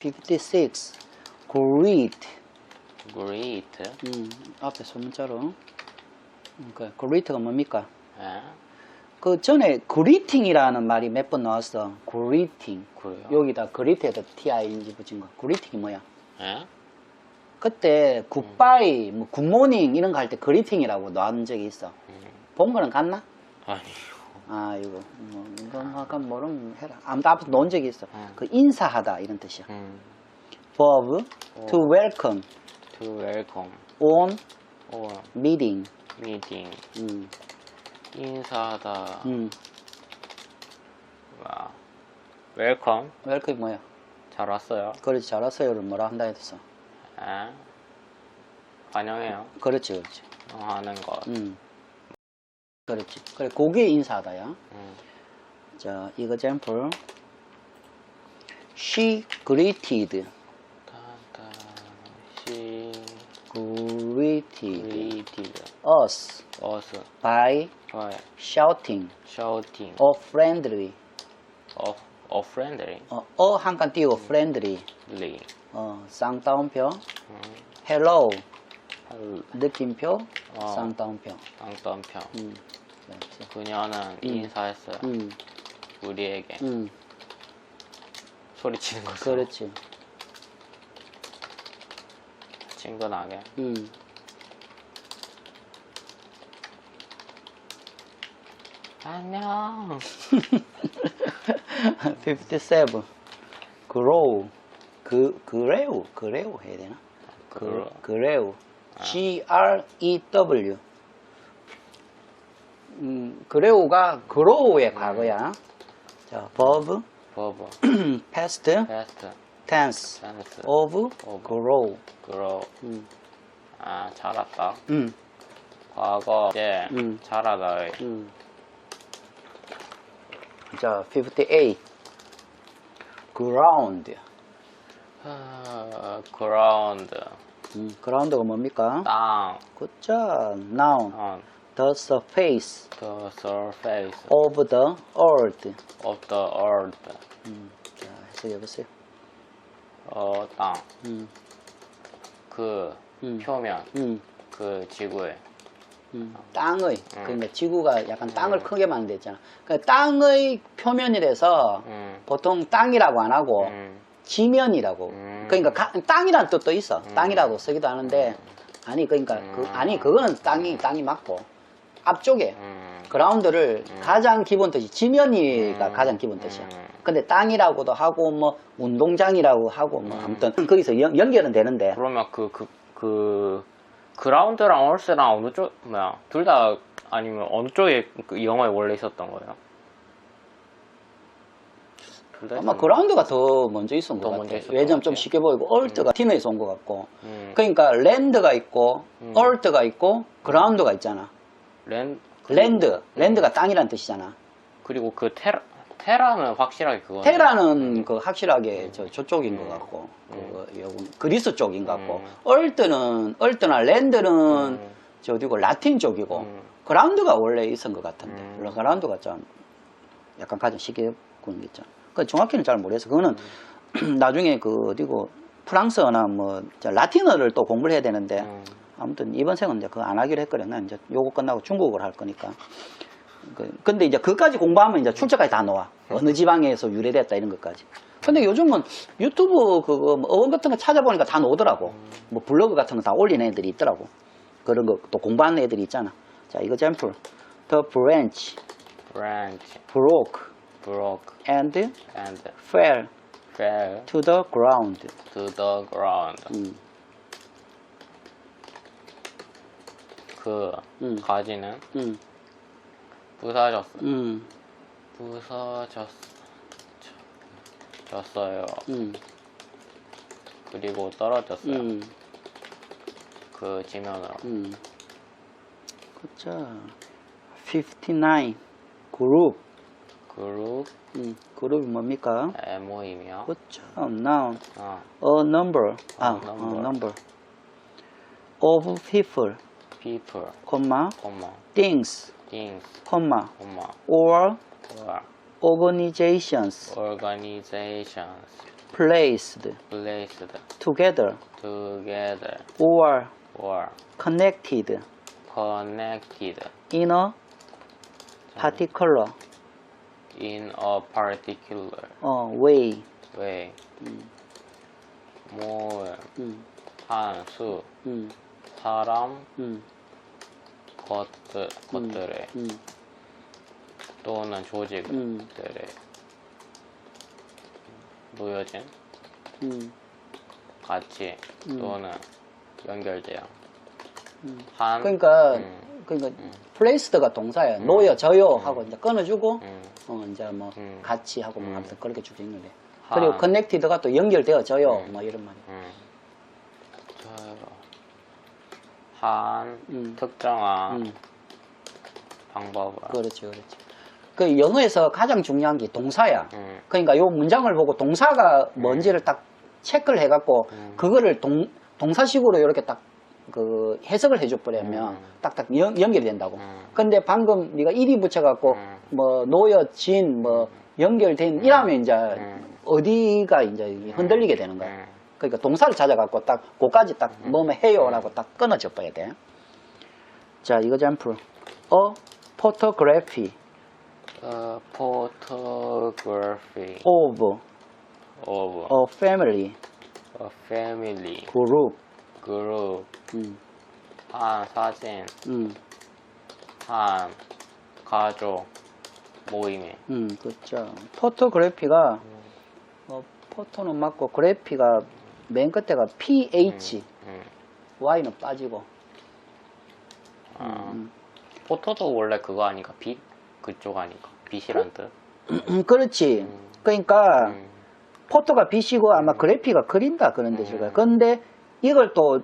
56. Great. great. 음, 앞에 소문자로. 그 great가 뭡니까? 예? 그 전에 greeting이라는 말이 몇 번 나왔어. greeting. 그래요? 여기다 greet에다 TING 붙인 거. greeting이 뭐야? 예? 그때 굿바이, 뭐 굿모닝 이런 거 할 때 greeting이라고 나온 적이 있어. 음, 본 거는 같나? 아니요. 아 이거 뭐 이거 약간 모르면 해라. 아무튼 앞에서 놓은 적이 있어. 음. 그 인사하다 이런 뜻이야. 음, verb to 어. welcome to welcome on or meeting. meeting. 음, 인사하다. 음. 와. welcome. welcome 뭐야? 잘 왔어요. 그렇지 잘 왔어요를 뭐라 한다 했어. 예? 환영해요. 그렇지 그렇지. 어, 하는 것. 음. 그렇지. 그래 고개 인사하다야. 음, 자 이거 잼플. She greeted, she greeted greeted us us by by shouting shouting a friendly. of a friendly. 어, 어 한칸 띄우고 friendly. 어, 쌍따옴표. 음, hello 할- 느낌표. 어. 쌍따옴표. 쌍따옴표. 음. 그녀는 인사했어요. 음, 우리에게 음, 소리치는 것을 그렇지. 친근하게. 음. 안녕. 57. grow. 그, 그래우. 그래우 해야 되나? 그, 그래우. 그래우. G-R-E-W. 음, 그래우가 grow의 과거야. 자, verb, 버브. past, 베스트. tense 찬스. of of. grow. 그로. 음, 아 잘했다. 음, 과거 이제 음. 잘하다의 음. 자, 58. ground. 아, 그라운드. 음, ground가 뭡니까? 땅. 그자 noun. on the surface the surface of the earth. of the earth. 음, 자, 해석해 보세요. 어, 땅. 음, 그 음. 표면. 음, 그 지구의 음. 땅의 음. 그러니까 지구가 약간 땅을 크게 만들었잖아. 그러니까 땅의 표면이라서 음. 보통 땅이라고 안 하고 음. 지면이라고. 음. 그러니까 가- 땅이란 뜻도 있어. 음. 땅이라고 쓰기도 하는데 아니 그러니까 그 음. 아니 그거는 땅이 땅이 맞고 앞쪽에 음. 그라운드를 가장 기본 뜻이 지면이가 음. 가장 기본 뜻이야. 음. 근데 땅이라고도 하고 뭐 운동장이라고 하고 뭐 음. 아무튼 거기서 연, 연결은 되는데 그러면 그 그 그 그 라운드랑 얼스랑 어느 쪽 뭐야 둘 다 아니면 어느 쪽에 그 영어에 원래 있었던 거예요? 아마 그라운드가 더 먼저 있었던 더것 먼저 같아. 있었던 왜냐면 것좀 같아요. 쉽게 보이고 얼트가 팀에서 온 것 같고. 음. 그러니까 랜드가 있고 음. 얼트가 있고 그라운드가 있잖아. 랜 랜드, 랜드가 땅이란 뜻이잖아. 그리고 그 테라 테라는 확실하게 그거 테라는 그 확실하게 저 저쪽인 것 음. 같고 음. 그 요건 그리스 쪽인 것 같고 음. 얼트는 얼트나 랜드는 음. 저 어디고 라틴 쪽이고 음. 그라운드가 원래 있었던 것 같은데 음. 물론 그라운드가 좀 약간 가장 쉽게 보는 게 있잖아. 그 정확히는 잘 모르겠어. 그거는 음. 나중에 그 어디고 프랑스어나 뭐저 라틴어를 또 공부를 해야 되는데 음. 아무튼 이번 생은 이제 그거 안 하기로 했거든. 난 이제 요거 끝나고 중국어를 할 거니까. 그, 근데 이제 그까지 공부하면 이제 출처까지 다 나와. 어느 지방에서 유래됐다 이런 것까지. 근데 요즘은 유튜브 그거 뭐 어원 같은 거 찾아보니까 다 나오더라고. 뭐 블로그 같은 거 다 올린 애들이 있더라고. 그런 거 또 공부하는 애들이 있잖아. 자, 이거 잼플. The branch branch broke broke and and fell fell to the ground. to the ground. 음, 그 음. 가지는 음, 부서졌어. 음, 부서졌 졌어요. 음, 그리고 떨어졌어요. 음, 그 지면으로. 음. 그자 59 그룹. 그룹 음, 그룹이 뭡니까? 에 모임이요. 그쵸, noun. 어, A number. 아, A a number. number. Of people, people, comma, 콤마, things, things, comma, 콤마, or or organizations. organizations. placed placed together together or or connected connected in a particular in a particular 어, way. way. 모임, 음, 한수, 음, 사람, 음, 것들, 것들의 음, 또는 조직들의 음. 놓여진 음, 가치 음. 또는 연결되어 음. 한 그러니까 음, 그러니까 placed가 동사야. 놓여져요 하고 이제 끊어주고 음, 어, 이제 뭐 음. 같이 하고 뭐 음. 아무튼 그렇게 쭉 읽는 래 한, 그리고 connected가 또 연결되어져요. 음. 뭐 이런 말이야. 음. 한 음. 특정한 음. 방법을 그렇지, 그렇지. 그 영어에서 가장 중요한 게 동사야. 음, 그러니까 요 문장을 보고 동사가 뭔지를 딱 체크를 해갖고 음. 그거를 동, 동사식으로 이렇게 딱 그 해석을 해줘 버리면 음. 딱딱 연, 연결이 된다고. 음. 근데 방금 네가 일이 붙여갖고 음. 뭐 놓여진 뭐 연결된 이라면 이제 음. 어디가 이제 흔들리게 되는 거야. 음, 그러니까 동사를 찾아갖고 딱 그까지 딱 뭐뭐 해요라고 딱 끊어져 봐야 돼. 자, 이거 잼플. 어, photography. 어, photography. of. of. A family. A family. group. group. 음, 한 사진. 음, 한 가족 모임에. 음, 그렇죠. 포토그래피가 어, 포토는 맞고 그래피가 맨 끝에가 PH, 음, Y는 빠지고. 아, 음, 포토도 원래 그거 아니까 빛 그쪽 아니까 빛이란 뜻 음, 그렇지. 음. 그러니까 음, 포토가 빛이고 아마 그래피가 그린다 그런 뜻일 거야. 음. 근데 이걸 또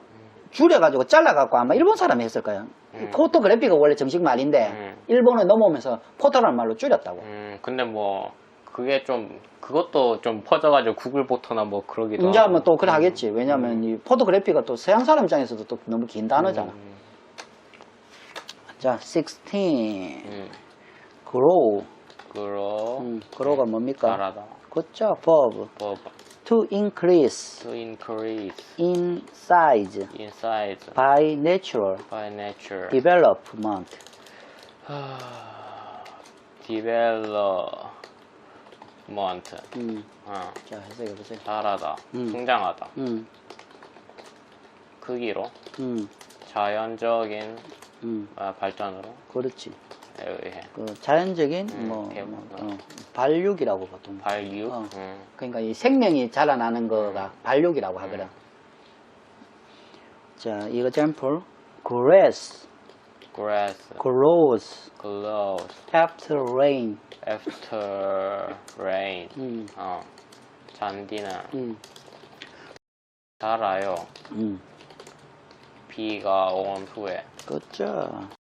줄여가지고 잘라갖고 아마 일본 사람이 했을 거야. 음. 포토 그래피가 원래 정식 말인데 음. 일본에 넘어오면서 포토라는 말로 줄였다고. 음, 근데 뭐 그게 좀 그것도 좀 퍼져가지고 구글 포토나 뭐 그러기도 이제 하고. 하면 또 그래 음. 하겠지. 왜냐면 이 포토그래피가 또 서양 사람 입장에서도 또 너무 긴 단어잖아. 음, 자, 16. 음, grow. 그러 음, grow가 뭡니까? 잘하다 그죠? verb. 뭐 to increase to increase in size in size by natural by nature development. 하, development 음, 어, 자, 해석해 보세요. 자라다 음. 성장하다 음, 크기로 음, 자연적인 음, 아, 발전으로 그렇지. 의해 그 자연적인 음, 뭐. 뭐, 어. 어, 발육이라고 보통. 발육 어. 음, 그러니까 이 생명이 자라나는 거가 발육이라고 하거든. 음. 자, 이거 샘플. grass grass grows glows after rain. after rain 음, 어, 잔디는 음, 자라요 음. 비가 온 후에 그렇죠.